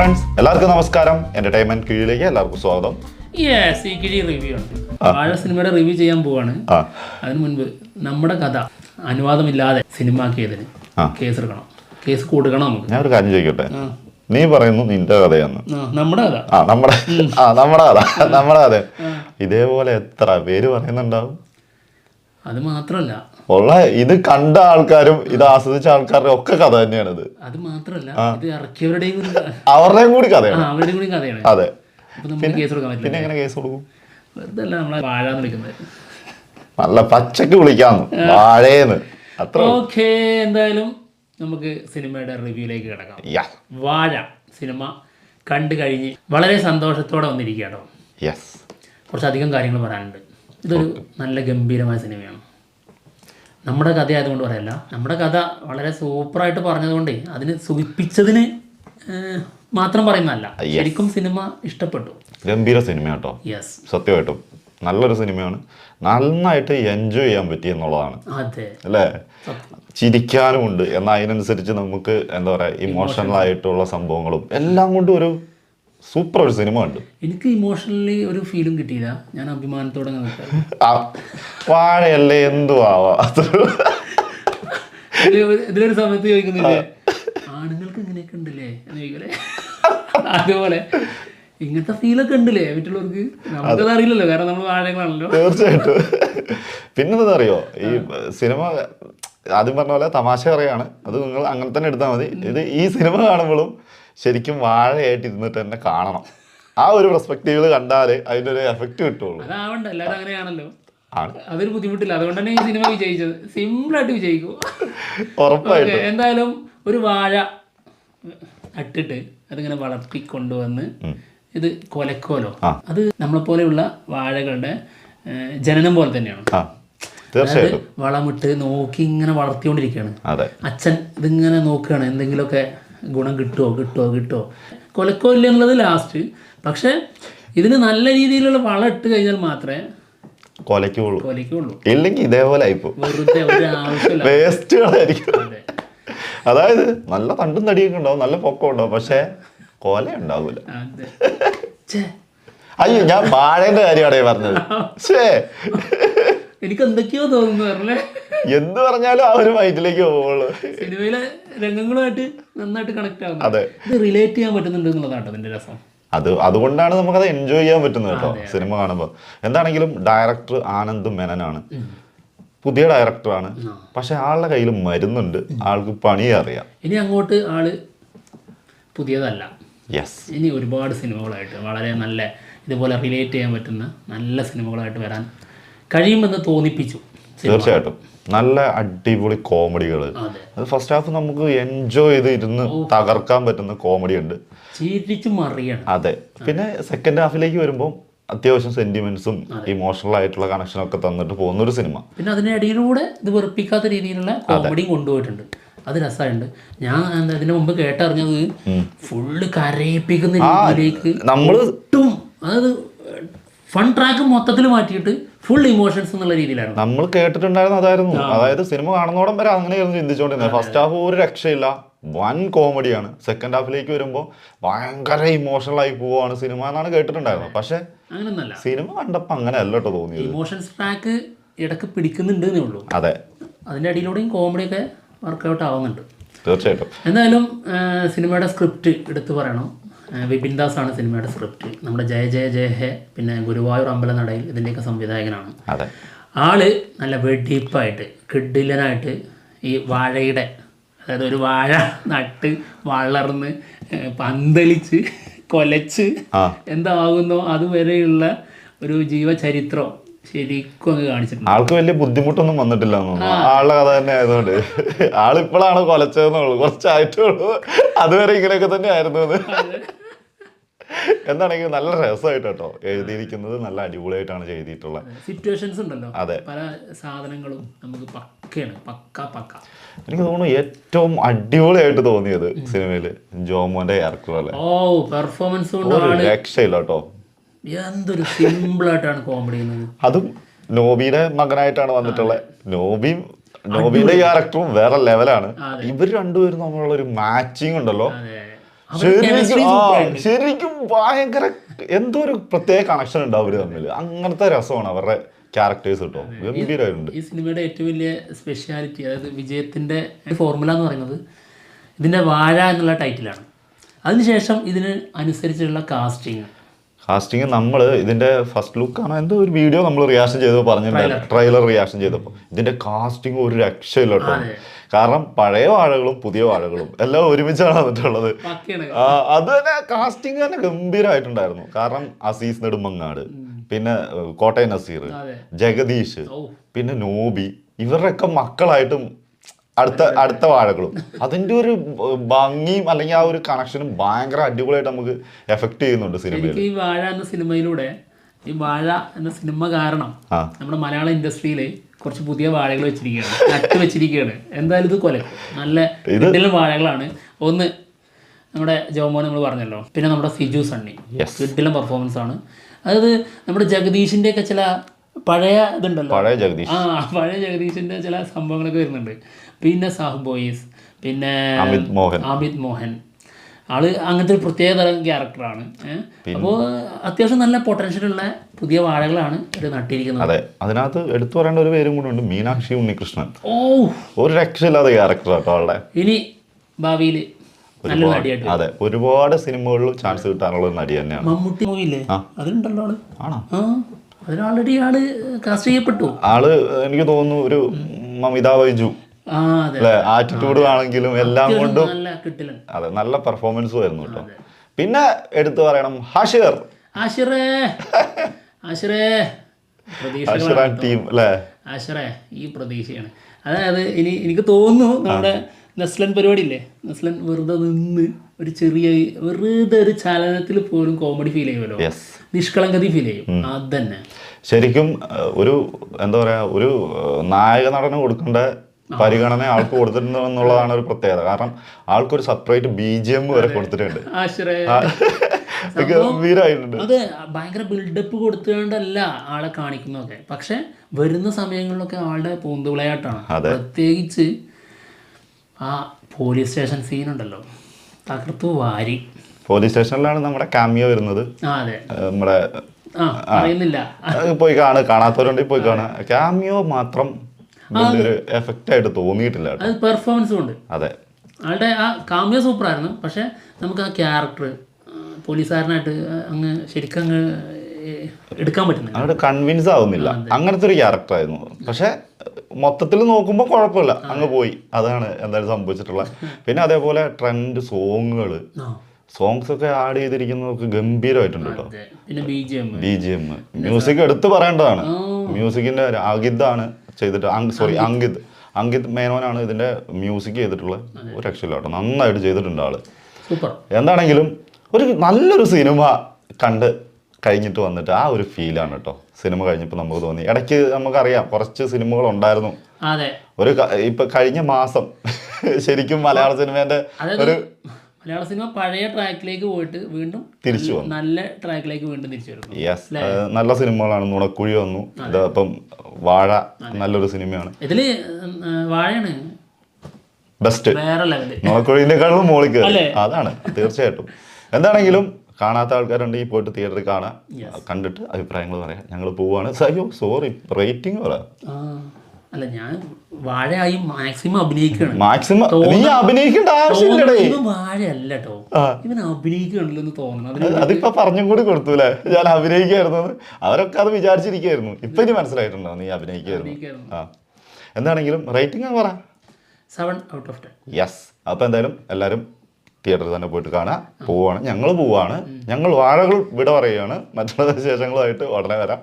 Friends എല്ലാവർക്കും നമസ്കാരം. Entertainment കീഴിലേക്ക് എല്ലാവർക്കും സ്വാഗതം. യെസ് ഈ കിഴി റിവ്യൂ ആണ് വാഴ സിനിമയുടെ റിവ്യൂ ചെയ്യാൻ പോവാണ്. അതിന് മുൻപ് നമ്മുടെ കഥ അനുവാദമില്ലാതെ സിനിമാക്കിയതിന്. കേസ് എടുക്കണം കേസ് കൊടുക്കണം നമുക്ക്. ഞാൻ ഒരു കാര്യം ചോദിക്കട്ടെ? നീ പറയുന്നു നിന്റെ കഥയാണ് നമ്മുടെ കഥ. ആ നമ്മുടെ ആ നമ്മുടെ കഥ. നമ്മുടെ കഥ. ഇതേപോലെ എത്ര പേര് പറയുന്നുണ്ടാവും? അത് മാത്രല്ല. ഉള്ള ഇത് കണ്ട ആൾക്കാരും ഇത് ആസ്വദിച്ച ആൾക്കാരുടെ ഒക്കെ കഥ തന്നെയാണ് ഇത്. അത് മാത്രല്ല ഇത് ഇറക്കിയവരുടെയും അവരുടെയും കൂടി കഥയാണ്. അവരുടെയും കൂടി കഥയാണ്. അതെ. നമുക്ക് കേസ് കൊടുക്കാൻ പിന്നെ പറ്റില്ല എങ്ങനെ കേസ് കൊടുക്കും? വെറുതെ അല്ല നമ്മളെ വാഴ എന്ന് വിളിക്കുന്നത്. നല്ല പച്ചക്ക് വിളിക്കാന്ന് വാഴേന്ന്. അത്ര ഓക്കെ എന്തായാലും നമുക്ക് സിനിമയുടെ റിവ്യൂയിലേക്ക് കിടക്കാം. വാഴ സിനിമ കണ്ടു കഴിഞ്ഞ് വളരെ സന്തോഷത്തോടെ വന്നിരിക്കുക കേട്ടോ. യെസ്. കുറച്ചധികം കാര്യങ്ങൾ പറയാനുണ്ട്. ഇതൊരു നല്ല ഗംഭീരമായ സിനിമയാണ്. നമ്മുടെ കഥ ആയതുകൊണ്ട് പറയല്ല. നമ്മുടെ കഥ വളരെ സൂപ്പറായിട്ട് പറഞ്ഞതുകൊണ്ട് അതിന് സുഖിപ്പിച്ചതിന് മാത്രം പറയുന്നതല്ല. ശരിക്കും സിനിമ ഇഷ്ടപ്പെട്ടു. ഗംഭീര സിനിമ കേട്ടോ യെസ് സത്യമായിട്ടും. നല്ലൊരു സിനിമയാണ്. നന്നായിട്ട് എൻജോയ് ചെയ്യാൻ പറ്റി എന്നുള്ളതാണ്. അല്ലേ? ചിരിക്കാനും ഉണ്ട് എന്നാൽ അതിനനുസരിച്ച് നമുക്ക് എന്താ പറയുക ഇമോഷണൽ ആയിട്ടുള്ള സംഭവങ്ങളും എല്ലാം കൊണ്ടും ഒരു സൂപ്പർ ഒരു സിനിമ ഉണ്ട് എനിക്ക് ഇമോഷണലി ഒരു ഫീലും കിട്ടിയില്ല. ഞാൻ അഭിമാനത്തോടെ വാഴയല്ലേ എന്തു ആവാ ഇതില്- ഇതിലൊരു സമയത്ത് ചോദിക്കുന്നില്ലേ ആണുങ്ങൾക്ക് ഇങ്ങനെയൊക്കെ ഉണ്ടല്ലേ? എന്ന് ചോദിക്കലേ അതുപോലെ ഇങ്ങനത്തെ ഫീലൊക്കെ ഉണ്ടല്ലേ മറ്റുള്ളവർക്ക് നമുക്കത് അറിയില്ലല്ലോ കാരണം നമ്മൾ വാഴകളാണല്ലോ. തീർച്ചയായിട്ടും. പിന്നെന്താ അറിയോ ഈ സിനിമ ആദ്യം പറഞ്ഞ പോലെ തമാശ പറയാണ് അത് നിങ്ങൾ അങ്ങനെ തന്നെ എടുത്താൽ മതി. ഇത് ഈ സിനിമ കാണുമ്പോഴും ശരിക്കും വാഴയായിട്ട് ഇരുന്നിട്ട് തന്നെ കാണണം. ആ ഒരു പെർസ്പെക്റ്റീവിൽ കണ്ടാൽ അതിന്റെ ഒരു എഫക്റ്റ് കിട്ടുള്ളൂ. അതാവണ്ട എല്ലാവരും അങ്ങനെയാണല്ലോ. അതൊരു ബുദ്ധിമുട്ടില്ല. അതുകൊണ്ട് തന്നെ ഈ സിനിമ വിജയിച്ചത്. സിമ്പിളായിട്ട് വിജയിക്കും. ഉറപ്പായിട്ടും. എന്തായാലും ഒരു വാഴ നട്ടിട്ട് അതിങ്ങനെ വളർത്തിക്കൊണ്ടുവന്ന് ഇത് കൊലക്കോലോ. അത് നമ്മളെ പോലെയുള്ള വാഴകളുടെ ജനനം പോലെ തന്നെയാണ്. വളമിട്ട് നോക്കി ഇങ്ങനെ വളർത്തിക്കൊണ്ടിരിക്കുകയാണ്. അച്ഛൻ ഇതിങ്ങനെ നോക്കുകയാണ്. എന്തെങ്കിലുമൊക്കെ ഗുണം കിട്ടുമോ കിട്ടുമോ കിട്ടുമോ കൊലക്കോ ഇല്ല എന്നുള്ളത് ലാസ്റ്റ് പക്ഷേ ഇതിന് നല്ല രീതിയിലുള്ള വളം ഇട്ട് കഴിഞ്ഞാൽ മാത്രമേ കൊലയ്ക്കുള്ളൂ. കൊലയ്ക്കുള്ളൂ. ഇല്ലെങ്കിൽ ഇതേപോലെ ആയിപ്പോ വെറുതെ ഒരു ആവശ്യമില്ല. വേസ്റ്റുകളായിരിക്കും അതായത് നല്ല തണ്ടും തടിയൊക്കെ ഉണ്ടാവും നല്ല പൊക്കം ഉണ്ടാവും പക്ഷേ കൊല ഉണ്ടാവൂല. അയ്യോ ഞാൻ വാഴേന്റെ കാര്യമാണ് പറഞ്ഞത്. ഛേ. എനിക്ക് എന്തൊക്കെയോ തോന്നുന്നു പറഞ്ഞേ. എന്ത് പറഞ്ഞാലും ആ ഒരു മൈൻഡിലേക്ക് പോവുള്ളൂ സിനിമയിലെ രംഗങ്ങളുമായിട്ട് നന്നായിട്ട് കണക്ട് ആവും അതെ. ഇത് റിലേറ്റ് ചെയ്യാൻ പറ്റുന്നുണ്ട് എന്നുള്ളതാണ് അതിന്റെ രസം. അത് അതുകൊണ്ടാണ് നമുക്കത് എൻജോയ് ചെയ്യാൻ പറ്റുന്നത് കേട്ടോ സിനിമ കാണുമ്പോൾ എന്താണെങ്കിലും ഡയറക്ടർ ആനന്ദ് മേനനാണ്. പുതിയ ഡയറക്ടറാണ് പക്ഷെ ആളുടെ കയ്യിൽ മരുന്നുണ്ട്. ആൾക്ക് പണി അറിയാം. ഇനി അങ്ങോട്ട് ആൾ പുതിയതല്ല. യെസ് ഇനി ഒരുപാട് സിനിമകളായിട്ട് വളരെ നല്ല ഇതുപോലെ റിലേറ്റ് ചെയ്യാൻ പറ്റുന്ന നല്ല സിനിമകളായിട്ട് വരാൻ കഴിയുമെന്ന് തോന്നിപ്പിച്ചു. തീർച്ചയായിട്ടും. നല്ല അടിപൊളി കോമഡികൾ അതെ. ഫസ്റ്റ് ഹാഫ് നമുക്ക് എൻജോയ് ചെയ്ത് ഇരുന്ന് തകർക്കാൻ പറ്റുന്ന കോമഡി ഉണ്ട് അതെ. പിന്നെ സെക്കൻഡ് ഹാഫിലേക്ക് വരുമ്പോൾ അത്യാവശ്യം സെന്റിമെന്റ്സും ഇമോഷണൽ ആയിട്ടുള്ള കണക്ഷൻ ഒക്കെ തന്നിട്ട് പോകുന്ന ഒരു സിനിമ. പിന്നെ അതിനിടയിലൂടെ ഇത് വെറുപ്പിക്കാത്ത രീതിയിലുള്ള കോമഡിയും കൊണ്ടുപോയിട്ടുണ്ട്. അത് രസമുണ്ട് ഞാൻ അതിന് മുമ്പ് കേട്ടറിഞ്ഞത് ഫുള്ള് കരയിപ്പിക്കുന്ന രീതിയിലേക്ക് നമ്മൾ ഒട്ടും അതായത് ഫൺ ട്രാക്ക് മൊത്തത്തിൽ മാറ്റിയിട്ട് ഫുൾ ഇമോഷൻസ് എന്നുള്ള രീതിയിലാണ് നമ്മൾ കേട്ടിട്ടുണ്ടായിരുന്ന അതായിരുന്നു. അതായത് സിനിമ കാണുന്നോടം വരെ അങ്ങനെയായിരുന്നു ചിന്തിച്ചുകൊണ്ടിരുന്നത് ഫസ്റ്റ് ഹാഫ് ഒരു രക്ഷയില്ല. വൻ കോമഡിയാണ് സെക്കൻഡ് ഹാഫിലേക്ക് വരുമ്പോൾ ഭയങ്കര ഇമോഷണൽ ആയി പോവാണ് സിനിമ എന്നാണ് കേട്ടിട്ടുണ്ടായിരുന്നത്. പക്ഷെ അങ്ങനെയൊന്നല്ല സിനിമ കണ്ടപ്പോൾ അങ്ങനെ അല്ല കേട്ടോ തോന്നിയത്. ഇമോഷൻസ് ട്രാക്ക് ഇടയ്ക്ക് പിടിക്കുന്നുണ്ട് എന്നേ ഉള്ളൂ. അതെ. അതിന്റെ അടിയിലൂടെയും കോമഡിയൊക്കെ വർക്കൗട്ട് ആവുന്നുണ്ട്. തീർച്ചയായിട്ടും. എന്തായാലും സിനിമയുടെ സ്ക്രിപ്റ്റ് എടുത്തു പറയണം. വിപിൻ ദാസ് ആണ് സിനിമയുടെ സ്ക്രിപ്റ്റ്. നമ്മുടെ ജയ ജയ ജയ ഹെ പിന്നെ ഗുരുവായൂർ അമ്പല നടയിൽ ഇതിന്റെയൊക്കെ സംവിധായകനാണ് ആൾ നല്ല വെടിപ്പായിട്ട് കിഡിലനായിട്ട് ഈ വാഴയുടെ അതായത് ഒരു വാഴ നട്ട് വളർന്ന് പന്തലിച്ച് കൊലച്ച് എന്താകുന്നോ അതുവരെയുള്ള ഒരു ജീവചരിത്രം ശരിക്കും അങ്ങ് കാണിച്ചിട്ടുണ്ട്. ആൾക്ക് വലിയ ബുദ്ധിമുട്ടൊന്നും വന്നിട്ടില്ല ആളുടെ കഥ തന്നെ ആയതുകൊണ്ട്. ആളിപ്പോഴാണ് കൊലച്ചതെന്നുള്ളൂ. കുറച്ചായിട്ടുള്ളൂ അതുവരെ ഇങ്ങനെയൊക്കെ തന്നെ ആയിരുന്നു എന്ന് എന്താണെങ്കിലും നല്ല രസമായിട്ട് കേട്ടോ എഴുതിയിരിക്കുന്നത്. നല്ല അടിപൊളിയായിട്ടാണ് ചെയ്തിട്ടുള്ളത്. സിറ്റുവേഷൻസ് ഉണ്ടല്ലോ. അതെ. പല സാധനങ്ങളും നമുക്ക് പക്കയാണ്. പക്ക പക്ക. എനിക്ക് തോന്നുന്നു ഏറ്റവും അടിപൊളിയായിട്ട് തോന്നിയത് സിനിമയിൽ ജോമോന്റെ ക്യാരക്ടർ ഓ പെർഫോമൻസ് കൊണ്ട് ഒരു ആൾ രക്ഷയില്ല കേട്ടോ. എന്തൊരു സിമ്പിൾ ആയിട്ടാണ് കോമഡി അതും നോബിയുടെ മകനായിട്ടാണ് വന്നിട്ടുള്ളത് നോബിയും നോബിയുടെ ക്യാരക്ടറും വേറെ ലെവലാണ് ഇവർ രണ്ടുപേരും തമ്മിലുള്ള ഒരു മാച്ചിങ് ഉണ്ടല്ലോ. ശരിക്കും ഭയങ്കര എന്തോ ഒരു പ്രത്യേക കണക്ഷൻ ഉണ്ട് അവർ തമ്മിൽ അങ്ങനത്തെ രസമാണ് അവരുടെ ക്യാരക്ടേഴ്സ് കേട്ടോ ഗംഭീരമായിട്ടുണ്ട് ഈ സിനിമയുടെ ഏറ്റവും വലിയ സ്പെഷ്യാലിറ്റി അതായത് വിജയത്തിന്റെ ഫോർമുല എന്ന് പറയുന്നത് ഇതിന്റെ വാഴ എന്നുള്ള ടൈറ്റിലാണ് അതിനുശേഷം ഇതിന് അനുസരിച്ചുള്ള കാസ്റ്റിംഗ് കാസ്റ്റിംഗ് നമ്മൾ ഇതിന്റെ ഫസ്റ്റ് ലുക്ക് ആണ് എന്തോ ഒരു വീഡിയോ നമ്മൾ റിയാക്ഷൻ ചെയ്തപ്പോൾ പറഞ്ഞിട്ടുണ്ടായിരുന്നു. ട്രെയിലർ റിയാക്ഷൻ ചെയ്തപ്പോൾ ഇതിന്റെ കാസ്റ്റിംഗ് ഒരു രക്ഷയില്ല കേട്ടോ. കാരണം പഴയ വാഴകളും പുതിയ വാഴകളും എല്ലാം ഒരുമിച്ചാണ് വന്നിട്ടുള്ളത്. അത് തന്നെ കാസ്റ്റിംഗ് തന്നെ ഗംഭീരമായിട്ടുണ്ടായിരുന്നു കാരണം അസീസ് നെടുമങ്ങാട് പിന്നെ കോട്ടയ നസീർ ജഗദീഷ് പിന്നെ നോബി ഇവരുടെയൊക്കെ മക്കളായിട്ടും അടുത്ത അടുത്ത വാഴകളും. അതിന്റെ ഒരു ഭംഗിയും അല്ലെങ്കിൽ ആ ഒരു കണക്ഷനും ഭയങ്കര അടിപൊളിയായിട്ട് നമുക്ക് എഫക്ട് ചെയ്യുന്നുണ്ട് സിനിമയിൽ. ഈ വാഴ എന്ന സിനിമയിലൂടെ ഈ വാഴ എന്ന സിനിമ കാരണം നമ്മുടെ മലയാള ഇൻഡസ്ട്രിയിൽ കുറച്ച് പുതിയ വാഴകൾ വെച്ചിരിക്കുകയാണ്. നട്ട് വെച്ചിരിക്കുകയാണ്. എന്തായാലും ഇത് കൊലക്കും നല്ല കിഡിലും വാഴകളാണ്. ഒന്ന് നമ്മുടെ ജോമോൻ നമ്മൾ പറഞ്ഞല്ലോ. പിന്നെ നമ്മുടെ സിജു സണ്ണി. കിഡിലും പെർഫോമൻസ് ആണ്. അതായത് നമ്മുടെ ജഗദീഷിന്റെ ഒക്കെ ചില പഴയ ഇതുണ്ടല്ലോ. പഴയ ജഗദീഷ്. ആ പഴയ ജഗദീഷിന്റെ ചില സംഭവങ്ങളൊക്കെ വരുന്നുണ്ട്. പിന്നെ സാഹു ബോയ്സ് പിന്നെ അമിത് മോഹൻ. അമിത് മോഹൻ. ആൾ അങ്ങനത്തെ ഒരു പ്രത്യേകതരം ക്യാരക്ടറാണ് അപ്പോൾ അത്യാവശ്യം നല്ല പൊട്ടൻഷ്യൽ ഉള്ള പുതിയ വാഴകളാണ് ഇത് നട്ടിരിക്കുന്നത്. അതെ. അതിനകത്ത് എടുത്തു പറയേണ്ട ഒരു പേരും കൂടെ ഉണ്ട്. മീനാക്ഷി ഉണ്ണികൃഷ്ണൻ. ഓ ഒരു രക്ഷയില്ലാത്ത ക്യാരക്ടർ കേട്ടോ അവളുടെ ഇനി ഭാവിയിൽ അതെ. ഒരുപാട് സിനിമകളിൽ ചാൻസ് കിട്ടാനുള്ള നടി തന്നെയാണ്. മമ്മൂട്ടി മൂവിയില്ലേ? അതിലുണ്ടല്ലോ ആൾ. ആണോ? ആ. അതിൽ ആൾറെഡി ആൾ കാസ്റ്റ് ചെയ്യപ്പെട്ടു. ആൾ എനിക്ക് തോന്നുന്നു ഒരു മമിത ബൈജു. അല്ലെ? ആറ്റിറ്റ്യൂഡ് ആണെങ്കിലും എല്ലാം കൊണ്ടും അതെ നല്ല പെർഫോമൻസും ആയിരുന്നു കേട്ടോ. പിന്നെ എടുത്തു പറയണം ഹഷീർ. ആഷിറേ ആഷിറേ പ്രതീക്ഷ ടീം അല്ലേ? ഈ പ്രതീക്ഷയാണ്. അതായത് ഇനി എനിക്ക് തോന്നുന്നു നമ്മുടെ നെസ്ലൻ പരിപാടി ഇല്ലേ നെസ്ലൻ വെറുതെ നിന്ന് ഒരു ചെറിയ വെറുതെ ഒരു ചലനത്തിൽ പോലും കോമഡി ഫീൽ ചെയ്യുമല്ലോ. നിഷ്കളങ്കതി ഫീൽ ചെയ്യും. അത് തന്നെ ശരിക്കും ഒരു എന്താ പറയാ ഒരു നായക നടന് കൊടുക്കേണ്ട പരിഗണന ആൾക്ക് കൊടുത്തിട്ടുണ്ട് എന്നുള്ളതാണ് ഒരു പ്രത്യേകത. കാരണം ആൾക്കൊരു സെപ്പറേറ്റ് ബി ജി എം വരെ കൊടുത്തിട്ടുണ്ട്. അത് ഭയങ്കര ബിൽഡപ്പ് കൊടുത്തുകൊണ്ടല്ല ആളെ കാണിക്കുന്നതൊക്കെ. പക്ഷെ വരുന്ന സമയങ്ങളിലൊക്കെ ആളുടെ പൂന്തുവിളയാട്ടാണ്. പ്രത്യേകിച്ച് ആ പോലീസ് സ്റ്റേഷൻ സീൻ ഉണ്ടല്ലോ. തകർത്തു വാരി. പോലീസ് സ്റ്റേഷനിലാണ് നമ്മുടെ കാമിയോ വരുന്നത്. നമ്മുടെ അറിയുന്നില്ല പോയി കാണുക. കാണാത്തവരുണ്ടെങ്കിൽ പോയി കാണുക. കാമിയോ മാത്രം വലിയൊരു എഫക്റ്റ് ആയിട്ട് തോന്നിയിട്ടില്ല അത് പെർഫോമൻസും ഉണ്ട് അതെ. ആളുടെ ആ കാമ്യ സൂപ്പറായിരുന്നു. പക്ഷെ നമുക്ക് ആ ക്യാരക്ടർ പോലീസുകാരനായിട്ട് അങ്ങ് ശരിക്കും അങ്ങ് എടുക്കാൻ പറ്റുന്നില്ല. അങ്ങോട്ട് കൺവിൻസ് ആവുന്നില്ല. അങ്ങനത്തെ ഒരു ക്യാരക്ടർ ആയിരുന്നു. പക്ഷെ മൊത്തത്തിൽ നോക്കുമ്പോൾ കുഴപ്പമില്ല. അങ്ങ് പോയി. അതാണ് എന്തായാലും സംഭവിച്ചിട്ടുള്ളത്. പിന്നെ അതേപോലെ ട്രെൻഡ് സോങ്ങുകൾ സോങ്സ് ഒക്കെ ആഡ് ചെയ്തിരിക്കുന്നതൊക്കെ ഗംഭീരമായിട്ടുണ്ട് കേട്ടോ ബി ജി എം മ്യൂസിക് എടുത്തു പറയേണ്ടതാണ്. മ്യൂസിക്കിന്റെ അഗിദാണ് ചെയ്തിട്ട് സോറി അങ്കിത്. അങ്കിത് മേനോനാണ് ഇതിന്റെ മ്യൂസിക് ചെയ്തിട്ടുള്ള ഒരു രക്ഷയില്ല കേട്ടോ നന്നായിട്ട് ചെയ്തിട്ടുണ്ട് ആൾ. എന്താണെങ്കിലും ഒരു നല്ലൊരു സിനിമ കണ്ട് കഴിഞ്ഞിട്ട് വന്നിട്ട് ആ ഒരു ഫീലാണ് കേട്ടോ സിനിമ കഴിഞ്ഞപ്പോൾ നമുക്ക് തോന്നി. ഇടയ്ക്ക് നമുക്കറിയാം കുറച്ച് സിനിമകൾ ഉണ്ടായിരുന്നു. ഒരു ഇപ്പൊ കഴിഞ്ഞ മാസം ശരിക്കും മലയാള സിനിമേന്റെ അതായത് മലയാള സിനിമ പഴയ ട്രാക്കിലേക്ക് പോയിട്ട് വീണ്ടും തിരിച്ചു വന്നു. നല്ല ട്രാക്കിലേക്ക് വീണ്ടും തിരിച്ചു യെസ് നല്ല സിനിമകളാണ്. നുണക്കുഴി വന്നു. ഇതപ്പം വാഴ നല്ലൊരു സിനിമയാണ്. ഇതിൽ വാഴയാണ് ബെസ്റ്റ് നുണക്കുഴിനേക്കാളും മോളിക്ക് അതാണ് തീർച്ചയായിട്ടും. എന്താണെങ്കിലും കാണാത്ത ആൾക്കാരുണ്ട് ഈ പോയിട്ട് തിയേറ്ററിൽ കാണാം കണ്ടിട്ട് അഭിപ്രായങ്ങൾ പറയാം. ഞങ്ങൾ പോവാണ്. അയ്യോ സോറി റേറ്റിംഗ് പറയാം അല്ല ഞാൻ വാഴയായി മാക്സിമം അഭിനയിക്കുകയാണ്. മാക്സിമം നീ അഭിനയിക്കേണ്ട ആവശ്യമില്ലടേ. വാഴയല്ല കേട്ടോ ഇവൻ അഭിനയിക്കുകയാണല്ലോ എന്ന് തോന്നുന്നു അതിപ്പോ പറഞ്ഞും കൂടി കൊടുത്തു അല്ലേ ഞാൻ അഭിനയിക്കായിരുന്നു അവരൊക്കെ അത് വിചാരിച്ചിരിക്കായിരുന്നു. ഇപ്പൊ ഇനി മനസ്സിലായിട്ടുണ്ടോ നീ അഭിനയിക്കായിരുന്നു. ആ. എന്താണെങ്കിലും റേറ്റിംഗ് പറ. Seven out of ten yes അപ്പൊ എന്തായാലും എല്ലാരും തിയേറ്ററിൽ തന്നെ പോയിട്ട് കാണാം. പോവാണ്. ഞങ്ങൾ പോവാണ്. ഞങ്ങൾ വാഴകൾ വിട പറയുകയാണ്. മറ്റുള്ള വിശേഷങ്ങളുമായിട്ട് ഉടനെ വരാം.